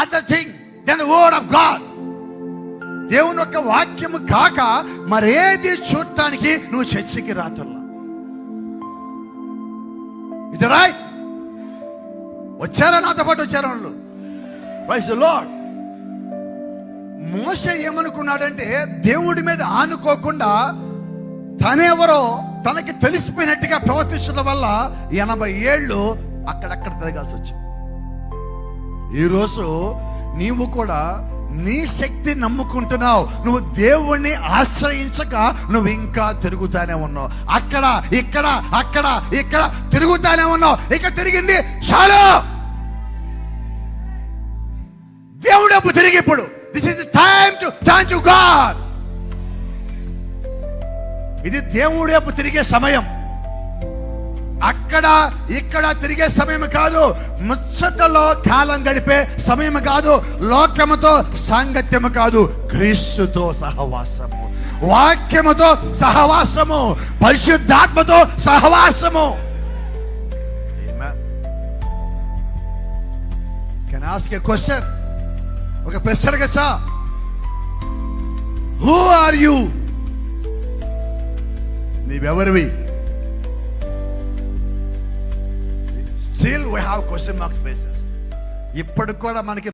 Other thing then word of God దేవుని యొక్క వాక్యము కాక మరేది చూడటానికి నువ్వు చర్చికి రాటల్లా? ఇది రైట్ వచ్చారా నాతో పాటు వచ్చారా వాళ్ళు? వైస్ లోడ్ మోస ఏమనుకున్నాడంటే దేవుడి మీద ఆనుకోకుండా తనెవరో తనకి తెలిసిపోయినట్టుగా ప్రవర్తించడం వల్ల ఎనభై ఏళ్ళు అక్కడక్కడ తిరగాల్సి వచ్చింది. ఈరోజు నీవు కూడా నీ శక్తి నమ్ముకుంటున్నావు. నువ్వు దేవుణ్ణి ఆశ్రయించక నువ్వు ఇంకా తిరుగుతానే ఉన్నావు. అక్కడ ఇక్కడ అక్కడ ఇక్కడ తిరుగుతానే ఉన్నావు. ఇక తిరిగింది చాలు. దేవుడు అప్పుడు తిరిగి ఇప్పుడు. This is time to time to God ఇది దేవుడు అప్పు తిరిగే సమయం. అక్కడ ఇక్కడ తిరిగే సమయం కాదు. ముచ్చటలో కాలం గడిపే సమయం కాదు. లోకముతో సాంగత్యము కాదు. క్రీస్తుతో సహవాసము. వాక్యముతో సహవాసము. పరిశుద్ధాత్మతో సహవాసము. కెన్ ఆస్క్ ఎ క్వశ్చన్ ఒక ప్రశ్న కదా who are you నీవెవరివి? Still we have question mark faces ఇప్పటికి కూడా మనకి